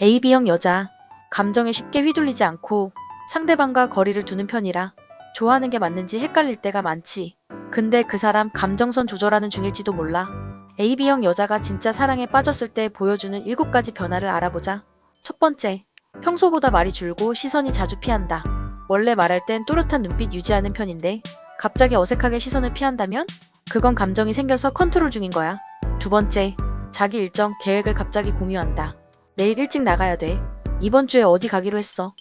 AB형 여자. 감정에 쉽게 휘둘리지 않고 상대방과 거리를 두는 편이라 좋아하는 게 맞는지 헷갈릴 때가 많지. 근데 그 사람 감정선 조절하는 중일지도 몰라. AB형 여자가 진짜 사랑에 빠졌을 때 보여주는 7가지 변화를 알아보자. 첫 번째, 평소보다 말이 줄고 시선이 자주 피한다. 원래 말할 땐 또렷한 눈빛 유지하는 편인데 갑자기 어색하게 시선을 피한다면 그건 감정이 생겨서 컨트롤 중인 거야. 두 번째, 자기 일정, 계획을 갑자기 공유한다. 내일 일찍 나가야 돼. 이번 주에 어디 가기로 했어.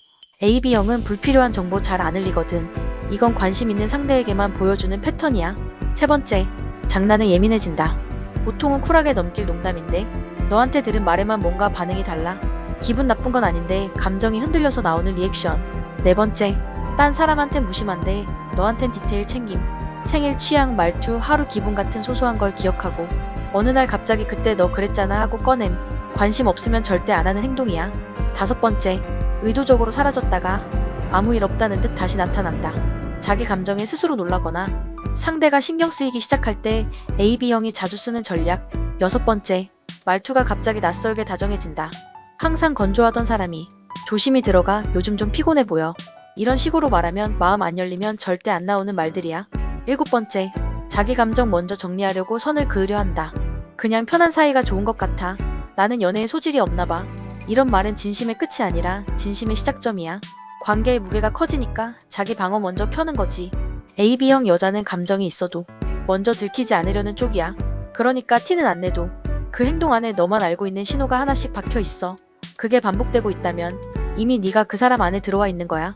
AB형은 불필요한 정보 잘 안 흘리거든. 이건 관심 있는 상대에게만 보여주는 패턴이야. 세 번째, 장난에 예민해진다. 보통은 쿨하게 넘길 농담인데 너한테 들은 말에만 뭔가 반응이 달라. 기분 나쁜 건 아닌데 감정이 흔들려서 나오는 리액션. 네 번째, 딴 사람한텐 무심한데 너한텐 디테일 챙김. 생일 취향, 말투, 하루 기분 같은 소소한 걸 기억하고 어느 날 갑자기 그때 너 그랬잖아 하고 꺼냄. 관심 없으면 절대 안 하는 행동이야. 다섯 번째, 의도적으로 사라졌다가 아무 일 없다는 듯 다시 나타난다. 자기 감정에 스스로 놀라거나 상대가 신경 쓰이기 시작할 때 AB형이 자주 쓰는 전략. 여섯 번째, 말투가 갑자기 낯설게 다정해진다. 항상 건조하던 사람이 조심히 들어가 요즘 좀 피곤해 보여. 이런 식으로 말하면 마음 안 열리면 절대 안 나오는 말들이야. 일곱 번째, 자기 감정 먼저 정리하려고 선을 그으려 한다. 그냥 편한 사이가 좋은 것 같아. 나는 연애에 소질이 없나 봐. 이런 말은 진심의 끝이 아니라 진심의 시작점이야. 관계의 무게가 커지니까 자기 방어 먼저 켜는 거지. AB형 여자는 감정이 있어도 먼저 들키지 않으려는 쪽이야. 그러니까 티는 안 내도 그 행동 안에 너만 알고 있는 신호가 하나씩 박혀 있어. 그게 반복되고 있다면 이미 네가 그 사람 안에 들어와 있는 거야.